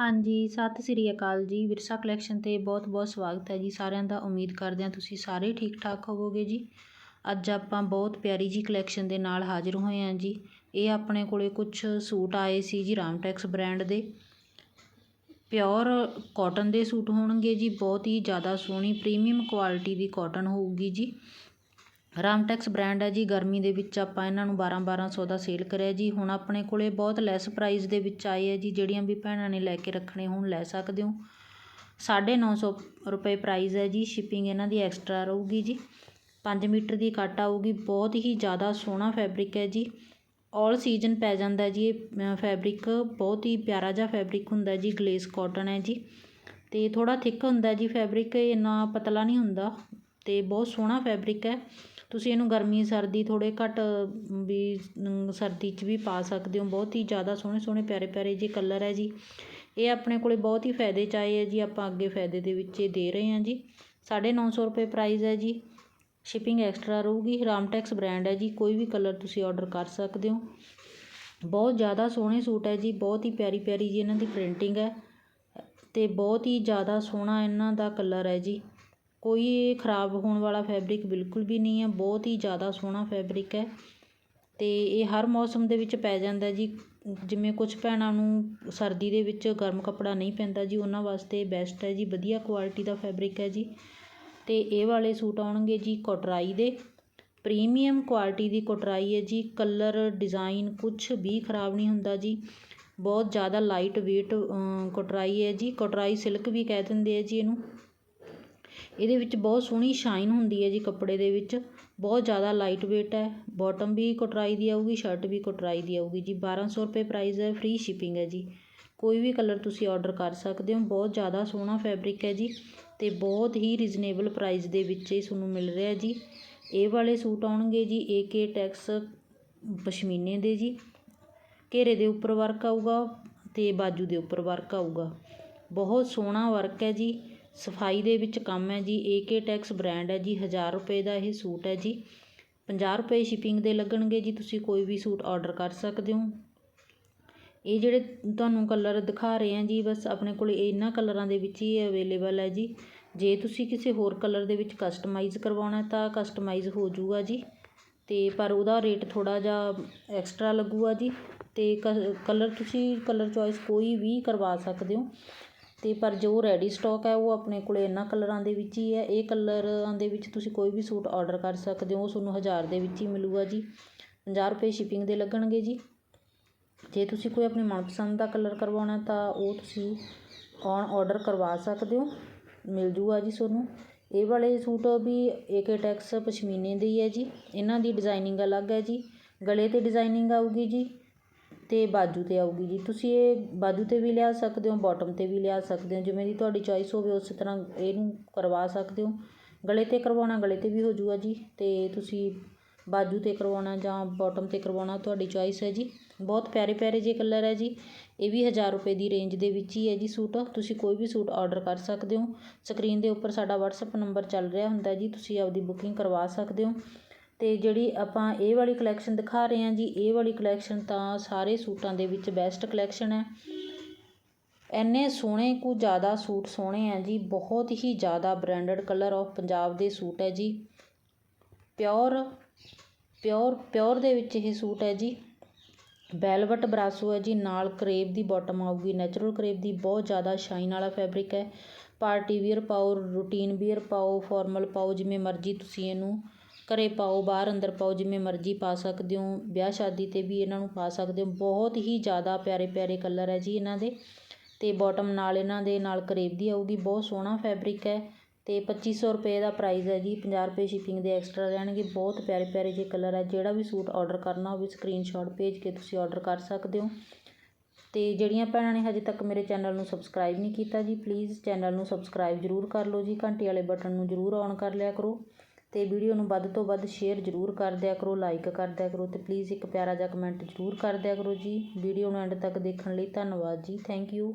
ਹਾਂਜੀ, ਸਤਿ ਸ੍ਰੀ ਅਕਾਲ ਜੀ। ਵਿਰਸਾ ਕਲੈਕਸ਼ਨ ਤੇ ਬਹੁਤ ਬਹੁਤ ਸਵਾਗਤ ਹੈ ਜੀ। ਸਾਰਿਆਂ ਦਾ ਉਮੀਦ ਕਰਦੇ ਹਾਂ ਤੁਸੀਂ ਸਾਰੇ ਠੀਕ ਠਾਕ ਹੋਵੋਗੇ ਜੀ। ਅੱਜ ਆਪਾਂ ਬਹੁਤ ਪਿਆਰੀ ਜੀ ਕਲੈਕਸ਼ਨ ਦੇ ਨਾਲ ਹਾਜ਼ਰ ਹੋਏ ਹਾਂ ਜੀ। ਇਹ ਆਪਣੇ ਕੋਲੇ ਕੁਝ ਸੂਟ ਆਏ ਸੀ ਜੀ ਰਾਮਟੈਕਸ ਬ੍ਰਾਂਡ ਦੇ। ਪਿਓਰ ਕਾਟਨ ਦੇ ਸੂਟ ਹੋਣਗੇ ਜੀ। ਬਹੁਤ ਹੀ ਜ਼ਿਆਦਾ ਸੋਹਣੀ ਪ੍ਰੀਮੀਅਮ ਕੁਆਲਿਟੀ ਦੀ ਕਾਟਨ ਹੋਊਗੀ ਜੀ। ਰਾਮਟੈਕਸ ਬ੍ਰੈਂਡ ਹੈ ਜੀ। ਗਰਮੀ ਦੇ ਵਿੱਚ ਆਪਾਂ ਇਹਨਾਂ ਨੂੰ 12 1200 ਦਾ ਸੇਲ ਕਰਿਆ ਜੀ। ਹੁਣ ਆਪਣੇ ਕੋਲੇ ਬਹੁਤ ਲੈਸ ਪ੍ਰਾਈਜ਼ ਦੇ ਵਿੱਚ ਆਏ ਹੈ ਜੀ, ਜਿਹੜੀਆਂ ਵੀ ਭੈਣਾਂ ਨੇ ਲੈ ਕੇ ਰੱਖਣੇ, ਹੋਣ ਲੈ ਸਕਦੇ ਹੋ। 950 ਰੁਪਏ ਪ੍ਰਾਈਜ਼ ਹੈ ਜੀ। ਸ਼ਿਪਿੰਗ ਇਹਨਾਂ ਦੀ ਐਕਸਟਰਾ ਰਹੂਗੀ ਜੀ। ਪੰਜ ਮੀਟਰ ਦੀ ਕੱਟ ਆਊਗੀ। ਬਹੁਤ ਹੀ ਜ਼ਿਆਦਾ ਸੋਹਣਾ ਫੈਬਰਿਕ ਹੈ ਜੀ। ਔਲ ਸੀਜ਼ਨ ਪੈ ਜਾਂਦਾ ਜੀ। ਇਹ ਫੈਬਰਿਕ ਬਹੁਤ ਹੀ ਪਿਆਰਾ ਜਿਹਾ ਫੈਬਰਿਕ ਹੁੰਦਾ ਜੀ। ਗਲੇਸ ਕਾਟਨ ਹੈ ਜੀ। ਅਤੇ ਥੋੜ੍ਹਾ ਥਿੱਕ ਹੁੰਦਾ ਜੀ ਫੈਬਰਿਕ। ਇੰਨਾ ਪਤਲਾ ਨਹੀਂ ਹੁੰਦਾ। ਅਤੇ ਬਹੁਤ ਸੋਹਣਾ ਫੈਬਰਿਕ ਹੈ। ਤੁਸੀਂ ਇਹਨੂੰ ਗਰਮੀ, ਸਰਦੀ ਥੋੜ੍ਹੇ ਘੱਟ ਵੀ ਸਰਦੀ 'ਚ ਵੀ ਪਾ ਸਕਦੇ ਹੋ। ਬਹੁਤ ਹੀ ਜ਼ਿਆਦਾ ਸੋਹਣੇ ਸੋਹਣੇ, ਪਿਆਰੇ ਪਿਆਰੇ ਜਿਹੇ ਕਲਰ ਹੈ ਜੀ। ਇਹ ਆਪਣੇ ਕੋਲ ਬਹੁਤ ਹੀ ਫਾਇਦੇ 'ਚ ਆਏ ਹੈ ਜੀ। ਆਪਾਂ ਅੱਗੇ ਫਾਇਦੇ ਦੇ ਵਿੱਚ ਇਹ ਦੇ ਰਹੇ ਹਾਂ ਜੀ। ਸਾਢੇ ਨੌ ਸੌ ਰੁਪਏ ਪ੍ਰਾਈਜ਼ ਹੈ ਜੀ। ਸ਼ਿਪਿੰਗ ਐਕਸਟਰਾ ਰਹੂਗੀ। ਰਾਮਟੈਕਸ ਬ੍ਰਾਂਡ ਹੈ ਜੀ। ਕੋਈ ਵੀ ਕਲਰ ਤੁਸੀਂ ਆਰਡਰ ਕਰ ਸਕਦੇ ਹੋ। ਬਹੁਤ ਜ਼ਿਆਦਾ ਸੋਹਣੇ ਸੂਟ ਹੈ ਜੀ। ਬਹੁਤ ਹੀ ਪਿਆਰੀ ਪਿਆਰੀ ਜੀ ਇਹਨਾਂ ਦੀ ਪ੍ਰਿੰਟਿੰਗ ਹੈ। ਅਤੇ ਬਹੁਤ ਹੀ ਜ਼ਿਆਦਾ ਸੋਹਣਾ ਇਹਨਾਂ ਦਾ ਕਲਰ ਹੈ ਜੀ। ਕੋਈ ਖ਼ਰਾਬ ਹੋਣ ਵਾਲਾ ਫੈਬਰਿਕ ਬਿਲਕੁਲ ਵੀ ਨਹੀਂ ਹੈ, ਬਹੁਤ ਹੀ ਜ਼ਿਆਦਾ ਸੋਹਣਾ ਫੈਬਰਿਕ ਹੈ। ਅਤੇ ਇਹ ਹਰ ਮੌਸਮ ਦੇ ਵਿੱਚ ਪੈ ਜਾਂਦਾ ਜੀ। ਜਿਵੇਂ ਕੁਛ ਭੈਣਾਂ ਨੂੰ ਸਰਦੀ ਦੇ ਵਿੱਚ ਗਰਮ ਕੱਪੜਾ ਨਹੀਂ ਪੈਂਦਾ ਜੀ, ਉਹਨਾਂ ਵਾਸਤੇ ਬੈਸਟ ਹੈ ਜੀ, ਵਧੀਆ ਕੁਆਲਿਟੀ ਦਾ ਫੈਬਰਿਕ ਹੈ ਜੀ। ਅਤੇ ਇਹ ਵਾਲੇ ਸੂਟ ਆਉਣਗੇ ਜੀ ਕੋਟਰਾਈ ਦੇ। ਪ੍ਰੀਮੀਅਮ ਕੁਆਲਿਟੀ ਦੀ ਕੋਟਰਾਈ ਹੈ ਜੀ। ਕਲਰ ਡਿਜ਼ਾਈਨ ਕੁਛ ਵੀ ਖ਼ਰਾਬ ਨਹੀਂ ਹੁੰਦਾ ਜੀ। ਬਹੁਤ ਜ਼ਿਆਦਾ ਲਾਈਟ ਵੇਟ ਕੋਟਰਾਈ ਹੈ ਜੀ। ਕੋਟਰਾਈ ਸਿਲਕ ਵੀ ਕਹਿ ਦਿੰਦੇ ਆ ਜੀ ਇਹਨੂੰ। ਇਹਦੇ ਵਿੱਚ ਬਹੁਤ ਸੋਹਣੀ ਸ਼ਾਈਨ ਹੁੰਦੀ ਹੈ ਜੀ ਕੱਪੜੇ ਦੇ ਵਿੱਚ। ਬਹੁਤ ਜ਼ਿਆਦਾ ਲਾਈਟ ਵੇਟ ਹੈ। ਬੋਟਮ ਵੀ ਕਟਰਾਈ ਦੀ ਆਊਗੀ ਸ਼ਰਟ ਵੀ ਕਟਰਾਈ ਦੀ ਆਊਗੀ ਜੀ। 1200 ਰੁਪਏ ਪ੍ਰਾਈਜ਼ ਹੈ ਫ੍ਰੀ ਸ਼ਿਪਿੰਗ ਹੈ ਜੀ। ਕੋਈ ਵੀ ਕਲਰ ਤੁਸੀਂ ਔਡਰ ਕਰ ਸਕਦੇ ਹੋ। ਬਹੁਤ ਜ਼ਿਆਦਾ ਸੋਹਣਾ ਫੈਬਰਿਕ ਹੈ ਜੀ ਅਤੇ ਬਹੁਤ ਹੀ ਰੀਜ਼ਨੇਬਲ ਪ੍ਰਾਈਜ਼ ਦੇ ਵਿੱਚ ਇਹ ਤੁਹਾਨੂੰ ਮਿਲ ਰਿਹਾ ਜੀ। ਇਹ ਵਾਲੇ ਸੂਟ ਆਉਣਗੇ ਜੀ ਏ ਕੇ ਟੈਕਸ ਪਸ਼ਮੀਨੇ ਦੇ ਜੀ। ਘੇਰੇ ਦੇ ਉੱਪਰ ਵਰਕ ਆਊਗਾ ਅਤੇ ਬਾਜੂ ਦੇ ਉੱਪਰ ਵਰਕ ਆਊਗਾ। ਬਹੁਤ ਸੋਹਣਾ ਵਰਕ ਹੈ ਜੀ। ਸਫ਼ਾਈ ਦੇ ਵਿੱਚ ਕੰਮ ਹੈ ਜੀ ਏ ਕੇ ਟੈਕਸ ਬ੍ਰੈਂਡ ਹੈ ਜੀ, ਹਜ਼ਾਰ ਰੁਪਏ ਦਾ ਇਹ ਸੂਟ ਹੈ ਜੀ। ਪੰਜਾਹ ਰੁਪਏ ਸ਼ਿਪਿੰਗ ਦੇ ਲੱਗਣਗੇ ਜੀ, ਤੁਸੀਂ ਕੋਈ ਵੀ ਸੂਟ ਆਰਡਰ ਕਰ ਸਕਦੇ ਹੋ। ਇਹ ਜਿਹੜੇ ਤੁਹਾਨੂੰ ਕਲਰ ਦਿਖਾ ਰਹੇ ਆ ਜੀ, ਬਸ ਆਪਣੇ ਕੋਲ ਇਹਨਾਂ ਕਲਰਾਂ ਦੇ ਵਿੱਚ ਹੀ ਅਵੇਲੇਬਲ ਹੈ ਜੀ। ਜੇ ਤੁਸੀਂ ਕਿਸੇ ਹੋਰ ਕਲਰ ਦੇ ਵਿੱਚ ਕਸਟਮਾਈਜ਼ ਕਰਵਾਉਣਾ ਤਾਂ ਕਸਟਮਾਈਜ਼ ਹੋ ਜਾਊਗਾ ਜੀ। ਤੇ ਪਰ ਉਹਦਾ ਰੇਟ ਥੋੜਾ ਜਿਹਾ ਐਕਸਟਰਾ ਲੱਗੂਗਾ ਜੀ। ਤੇ ਕਲਰ ਤੁਸੀਂ ਕਲਰ ਚੋਇਸ ਕੋਈ ਵੀ ਕਰਵਾ ਸਕਦੇ ਹੋ। ਅਤੇ ਪਰ ਜੋ ਰੈਡੀ ਸਟੋਕ ਹੈ, ਉਹ ਆਪਣੇ ਕੋਲ ਇਹਨਾਂ ਕਲਰਾਂ ਦੇ ਵਿੱਚ ਹੀ ਹੈ। ਇਹ ਕਲਰਾਂ ਦੇ ਵਿੱਚ ਤੁਸੀਂ ਕੋਈ ਵੀ ਸੂਟ ਔਡਰ ਕਰ ਸਕਦੇ ਹੋ। ਉਹ ਤੁਹਾਨੂੰ ਹਜ਼ਾਰ ਦੇ ਵਿੱਚ ਹੀ ਮਿਲੂਗਾ ਜੀ। 50 ਰੁਪਏ ਸ਼ਿਪਿੰਗ ਦੇ ਲੱਗਣਗੇ ਜੀ। ਜੇ ਤੁਸੀਂ ਕੋਈ ਆਪਣੀ ਮਨਪਸੰਦ ਦਾ ਕਲਰ ਕਰਵਾਉਣਾ ਤਾਂ ਉਹ ਤੁਸੀਂ ਔਨ ਔਡਰ ਕਰਵਾ ਸਕਦੇ ਹੋ। ਮਿਲ ਜੂਗਾ ਜੀ ਤੁਹਾਨੂੰ। ਇਹ ਵਾਲੇ ਸੂਟ ਵੀ ਏਕੇ ਟੈਕਸ ਪਸ਼ਮੀਨੇ ਦੇ ਹੀ ਹੈ ਜੀ। ਇਹਨਾਂ ਦੀ ਡਿਜ਼ਾਈਨਿੰਗ ਅਲੱਗ ਹੈ ਜੀ। ਗਲੇ ਤੇ ਡਿਜ਼ਾਈਨਿੰਗ ਆਊਗੀ ਜੀ। ਅਤੇ ਬਾਜੂ 'ਤੇ ਆਊਗੀ ਜੀ। ਤੁਸੀਂ ਇਹ ਬਾਜੂ 'ਤੇ ਵੀ ਲਿਆ ਸਕਦੇ ਹੋ ਬੋਟਮ 'ਤੇ ਵੀ ਲਿਆ ਸਕਦੇ ਹੋ। ਜਿਵੇਂ ਦੀ ਤੁਹਾਡੀ ਚੋਇਸ ਹੋਵੇ, ਉਸੇ ਤਰ੍ਹਾਂ ਇਹਨੂੰ ਕਰਵਾ ਸਕਦੇ ਹੋ। ਗਲੇ 'ਤੇ ਕਰਵਾਉਣਾ, ਗਲੇ 'ਤੇ ਵੀ ਹੋਜੂਗਾ ਜੀ। ਅਤੇ ਤੁਸੀਂ ਬਾਜੂ 'ਤੇ ਕਰਵਾਉਣਾ ਜਾਂ ਬੋਟਮ 'ਤੇ ਕਰਵਾਉਣਾ, ਤੁਹਾਡੀ ਚੋਇਸ ਹੈ ਜੀ। ਬਹੁਤ ਪਿਆਰੇ ਪਿਆਰੇ ਜਿਹੇ ਕਲਰ ਹੈ ਜੀ। ਇਹ ਵੀ ਹਜ਼ਾਰ ਰੁਪਏ ਦੀ ਰੇਂਜ ਦੇ ਵਿੱਚ ਹੀ ਹੈ ਜੀ ਸੂਟ। ਤੁਸੀਂ ਕੋਈ ਵੀ ਸੂਟ ਆਰਡਰ ਕਰ ਸਕਦੇ ਹੋ। ਸਕਰੀਨ ਦੇ ਉੱਪਰ ਸਾਡਾ ਵਟਸਐਪ ਨੰਬਰ ਚੱਲ ਰਿਹਾ ਹੁੰਦਾ ਜੀ। ਤੁਸੀਂ ਆਪਦੀ ਬੁਕਿੰਗ ਕਰਵਾ ਸਕਦੇ ਹੋ। ਅਤੇ ਜਿਹੜੀ ਆਪਾਂ ਇਹ ਵਾਲੀ ਕਲੈਕਸ਼ਨ ਦਿਖਾ ਰਹੇ ਹਾਂ ਜੀ, ਇਹ ਵਾਲੀ ਕਲੈਕਸ਼ਨ ਤਾਂ ਸਾਰੇ ਸੂਟਾਂ ਦੇ ਵਿੱਚ ਬੈਸਟ ਕਲੈਕਸ਼ਨ ਹੈ। ਇੰਨੇ ਸੋਹਣੇ ਕੁ ਜ਼ਿਆਦਾ ਸੂਟ ਸੋਹਣੇ ਆ ਜੀ, ਬਹੁਤ ਹੀ ਜ਼ਿਆਦਾ ਬ੍ਰਾਂਡਡ ਕਲਰ ਆਫ ਪੰਜਾਬ ਦੇ ਸੂਟ ਹੈ ਜੀ। ਪਿਓਰ ਪਿਓਰ ਪਿਓਰ ਦੇ ਵਿੱਚ ਇਹ ਸੂਟ ਹੈ ਜੀ। ਵੈਲਵਟ ਬਰਾਸੋ ਹੈ ਜੀ, ਨਾਲ ਕਰੇਪ ਦੀ ਬਾਟਮ ਆਊਗੀ ਨੈਚੁਰਲ ਕਰੇਪ ਦੀ ਬਹੁਤ ਜ਼ਿਆਦਾ ਸ਼ਾਈਨ ਵਾਲਾ ਫੈਬਰਿਕ ਹੈ। ਪਾਰਟੀ ਵੀਅਰ ਪਾਓ ਰੂਟੀਨ ਵੀਅਰ ਪਾਓ ਫਾਰਮਲ ਪਾਓ, ਜਿਵੇਂ ਮਰਜ਼ੀ ਤੁਸੀਂ ਇਹਨੂੰ ਘਰ ਪਾਓ, ਬਾਹਰ ਅੰਦਰ ਪਾਓ, ਜਿਵੇਂ ਮਰਜ਼ੀ ਪਾ ਸਕਦੇ ਹੋ। ਵਿਆਹ ਸ਼ਾਦੀ 'ਤੇ ਵੀ ਇਹਨਾਂ ਨੂੰ ਪਾ ਸਕਦੇ ਹੋ। ਬਹੁਤ ਹੀ ਜ਼ਿਆਦਾ ਪਿਆਰੇ ਪਿਆਰੇ ਕਲਰ ਹੈ ਜੀ ਇਹਨਾਂ ਦੇ। ਅਤੇ ਬੋਟਮ ਨਾਲ ਇਹਨਾਂ ਦੇ ਨਾਲ ਕਰੇਬ ਦੀ ਆਊਗੀ। ਬਹੁਤ ਸੋਹਣਾ ਫੈਬਰਿਕ ਹੈ। ਅਤੇ ਪੱਚੀ ਸੌ ਰੁਪਏ ਦਾ ਪ੍ਰਾਈਜ਼ ਹੈ ਜੀ। 50 ਰੁਪਏ ਸ਼ਿਪਿੰਗ ਦੇ ਐਕਸਟਰਾ ਰਹਿਣਗੇ। ਬਹੁਤ ਪਿਆਰੇ ਪਿਆਰੇ ਜੇ ਕਲਰ ਹੈ। ਜਿਹੜਾ ਵੀ ਸੂਟ ਆਰਡਰ ਕਰਨਾ ਹੋਵੇ ਸਕਰੀਨਸ਼ਾਟ ਭੇਜ ਕੇ ਤੁਸੀਂ ਆਰਡਰ ਕਰ ਸਕਦੇ ਹੋ। ਅਤੇ ਜਿਹੜੀਆਂ ਭੈਣਾਂ ਨੇ ਹਜੇ ਤੱਕ ਮੇਰੇ ਚੈਨਲ ਨੂੰ ਸਬਸਕ੍ਰਾਈਬ ਨਹੀਂ ਕੀਤਾ ਜੀ ਪਲੀਜ਼ ਚੈਨਲ ਨੂੰ ਸਬਸਕ੍ਰਾਈਬ ਜ਼ਰੂਰ ਕਰ ਲਓ ਜੀ। ਘੰਟੀ ਵਾਲੇ ਬਟਨ ਨੂੰ ਜ਼ਰੂਰ ਔਨ ਕਰ ਲਿਆ ਕਰੋ। ਅਤੇ ਵੀਡੀਓ ਨੂੰ ਵੱਧ ਤੋਂ ਵੱਧ ਸ਼ੇਅਰ ਜ਼ਰੂਰ ਕਰ ਦਿਆ ਕਰੋ ਲਾਈਕ ਕਰ ਦਿਆ ਕਰੋ ਅਤੇ ਪਲੀਜ਼ ਇੱਕ ਪਿਆਰਾ ਜਿਹਾ ਕਮੈਂਟ ਜ਼ਰੂਰ ਕਰ ਦਿਆ ਕਰੋ ਜੀ। ਵੀਡੀਓ ਨੂੰ ਐਂਡ ਤੱਕ ਦੇਖਣ ਲਈ ਧੰਨਵਾਦ ਜੀ। Thank you